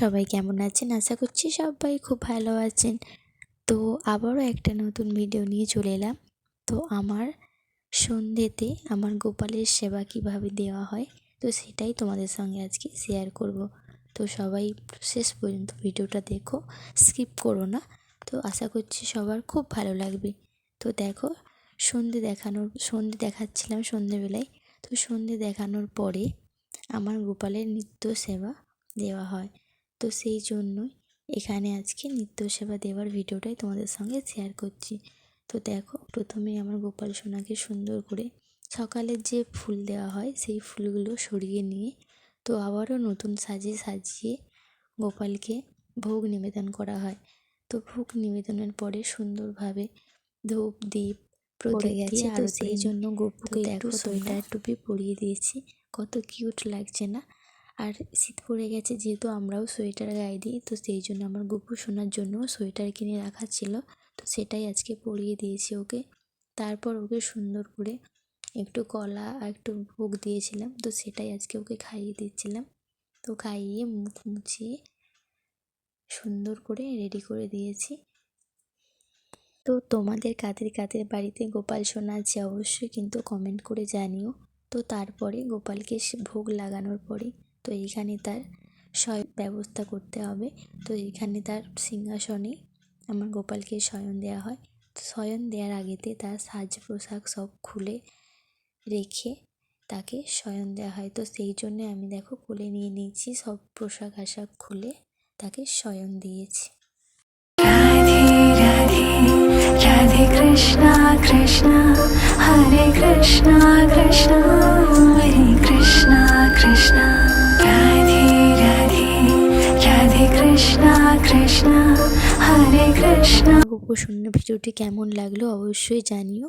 সবাই কেমন আছেন? আশা করছি সবাই খুব ভালো আছেন। তো আবারও একটা নতুন ভিডিও নিয়ে চলে এলাম। তো আমার সন্ধ্যেতে আমার গোপালের সেবা কীভাবে দেওয়া হয়, তো সেটাই তোমাদের সঙ্গে আজকে শেয়ার করব। তো সবাই শেষ পর্যন্ত ভিডিওটা দেখো স্কিপ করো না। তো আশা করছি সবার খুব ভালো লাগবে। তো দেখো, সন্ধে দেখানোর, সন্ধে দেখাচ্ছিলাম সন্ধেবেলায়। তো সন্ধে দেখানোর পরে আমার গোপালের নিত্য সেবা দেওয়া হয়। তো সেই জন্যই এখানে আজকে নিত্য সেবা দেওয়ার ভিডিওটাই তোমাদের সঙ্গে শেয়ার করছি। তো দেখো, প্রথমে আমার গোপাল সোনাকে সুন্দর করে সকালের যে ফুল দেওয়া হয়, সেই ফুলগুলো সরিয়ে নিয়ে তো আবারও নতুন সাজে সাজিয়ে গোপালকে ভোগ নিবেদন করা হয়। তো ভোগ নিবেদনের পরে সুন্দরভাবে ধূপ দ্বীপ প্রদীপ গেছে, আরতি সেই জন্য গোপুকে একটু সোয়েটার টুপি পরিয়ে দিয়েছি। কত কিউট লাগছে না? আর শীত পড়ে গেছে যেহেতু আমরাও সোয়েটার গায়ে দিই তো সেই জন্য আমার গপু শোনার জন্য সোয়েটার কিনে রাখা ছিল তো সেটাই আজকে পরিয়ে দিয়েছি ওকে। তারপর ওকে সুন্দর করে একটু কলা আর একটু ভোগ দিয়েছিলাম তো সেটাই আজকে ওকে খাইয়ে দিচ্ছিলাম। তো খাইয়ে মুখ মুছিয়ে সুন্দর করে রেডি করে দিয়েছি। তো তোমাদের কাদের কাদের বাড়িতে গোপাল সোনা আছে অবশ্যই কিন্তু কমেন্ট করে জানিও। তো তারপরে গোপালকে ভোগ লাগানোর পরে তো এইখানে তার শয় ব্যবস্থা করতে হবে। তো এইখানে তার সিংহাসনে আমার গোপালকে শয়ন দেওয়া হয়। তো শয়ন দেওয়ার আগেতে তার সাজ পোশাক সব খুলে রেখে তাকে শয়ন দেওয়া হয়। তো সেই জন্যে আমি দেখো কোলে নিয়ে নিয়েছি, সব পোশাক আশাক খুলে তাকে শয়ন দিয়েছি। Krishna Krishna Hare Krishna Krishna Hare Krishna Krishna Radhe Radhe Radhe Krishna Krishna Hare Krishna গোপশূন্য ভিডিওটি কেমন লাগল অবশ্যই জানিও